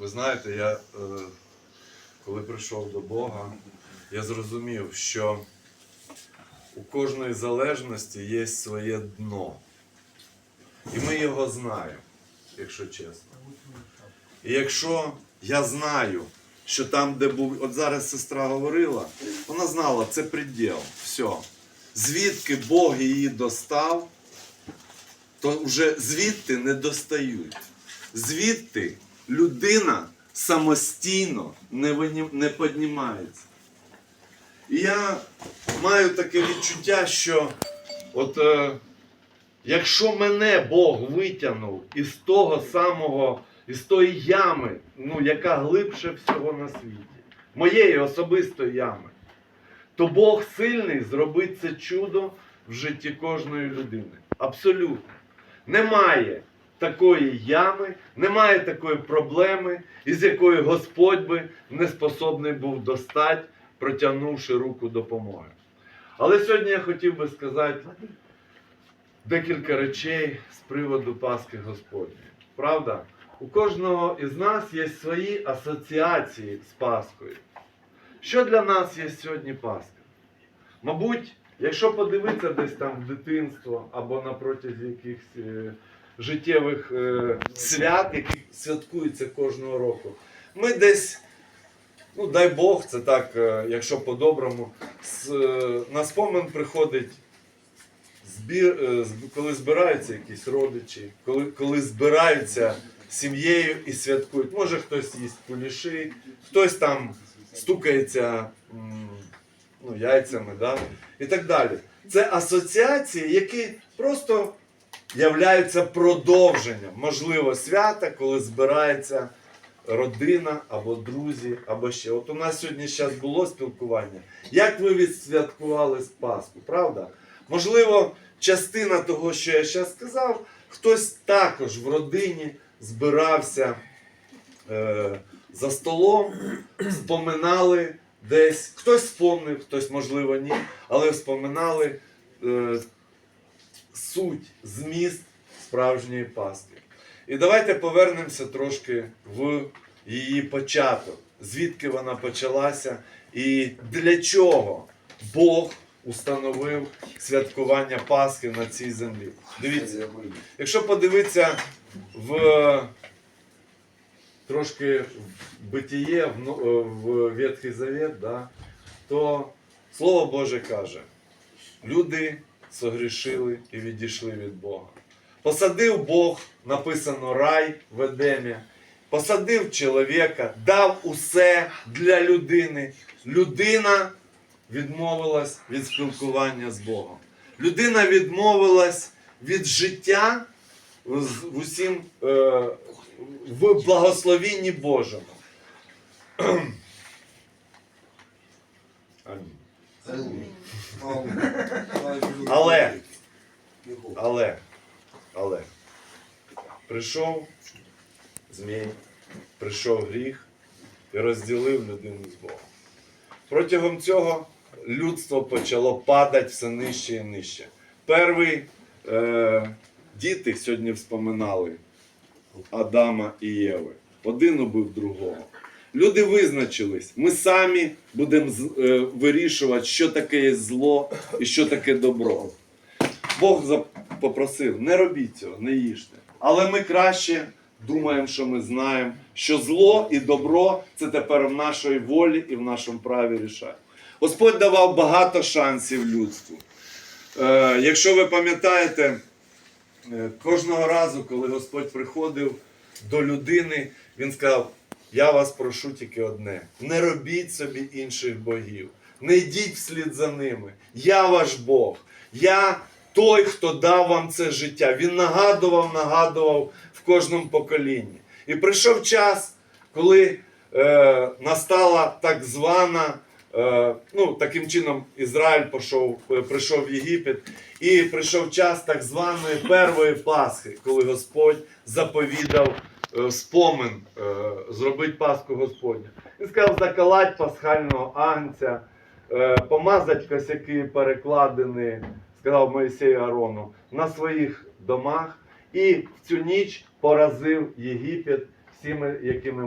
Ви знаєте, я е, коли прийшов до Бога, я зрозумів, що у кожної залежності є своє дно. І ми його знаємо, якщо чесно. І якщо я знаю, що там, де був, от зараз сестра говорила, вона знала, це приділ, все. Звідки Бог її достав, то вже звідти не достають. Звідти людина самостійно не, піднімається. І я маю таке відчуття, що от е, якщо мене Бог витягнув із того самого, із тої ями, ну, яка глибше всього на світі, моєї особистої ями, то Бог сильний зробить це чудо в житті кожної людини. Абсолютно. Немає такої ями, немає такої проблеми, із якої Господь би не способний був достати, протягнувши руку допомоги. Але сьогодні я хотів би сказати декілька речей з приводу Пасхи Господньої. Правда? У кожного із нас є свої асоціації з Пасхою. Що для нас є сьогодні Пасха? Мабуть, якщо подивитися десь там в дитинство або на протязі якихось е, життєвих е, свят, які святкуються кожного року, ми десь, ну дай Бог, це так, е, якщо по-доброму, е, на спомин приходить збір, е, коли збираються якісь родичі, коли, коли збираються сім'єю і святкують. Може хтось їсть куліші, хтось там стукається ну, яйцями, да? і так далі. Це асоціації, які просто являються продовженням, можливо, свята, коли збирається родина або друзі, або ще. От у нас сьогодні зараз було спілкування. Як ви відсвяткували Пасху, правда? Можливо, частина того, що я зараз сказав, хтось також в родині збирався е, за столом, споминали десь. Хтось спомнив, хтось, можливо, ні, але вспоминали е, суть, зміст справжньої Пасхи. І давайте повернемося трошки в її початок, звідки вона почалася і для чого Бог установив святкування Пасхи на цій землі. Дивіться, якщо подивитися в трошки в битіє, в, е, Ветхий Завет, да, то Слово Боже каже: люди согрішили і відійшли від Бога. Посадив Бог, написано рай в Едемі, посадив чоловіка, дав усе для людини. Людина відмовилась від спілкування з Богом. Людина відмовилась від життя в усім е, в благословінні Божому. Амінь. Але, але, але, прийшов змій, прийшов гріх і розділив людину з Богом. Протягом цього людство почало падати все нижче і нижче. Перший е, діти сьогодні вспоминали Адама і Єви. Один убив другого. Люди визначились. Ми самі будемо е, вирішувати, що таке є зло і що таке добро. Бог попросив, не робіть цього, не їжте. Але ми краще думаємо, що ми знаємо, що зло і добро це тепер в нашій волі і в нашому праві рішати. Господь давав багато шансів людству. Е, якщо ви пам'ятаєте, е, кожного разу, коли Господь приходив до людини, він сказав: Я вас прошу тільки одне: не робіть собі інших богів, не йдіть вслід за ними. Я ваш Бог. Я той, хто дав вам це життя. Він нагадував, нагадував в кожному поколінні. І прийшов час, коли е, настала так звана. Е, ну, таким чином Ізраїль пішов, е, прийшов в Єгипет, і прийшов час так званої першої Пасхи, коли Господь заповідав е, спомин е, зробити Пасху Господню. Він сказав заколоть пасхального агнця, е, помазати косяки перекладини, сказав Моїсей Арону, на своїх домах, і в цю ніч поразив Єгипет всіми, якими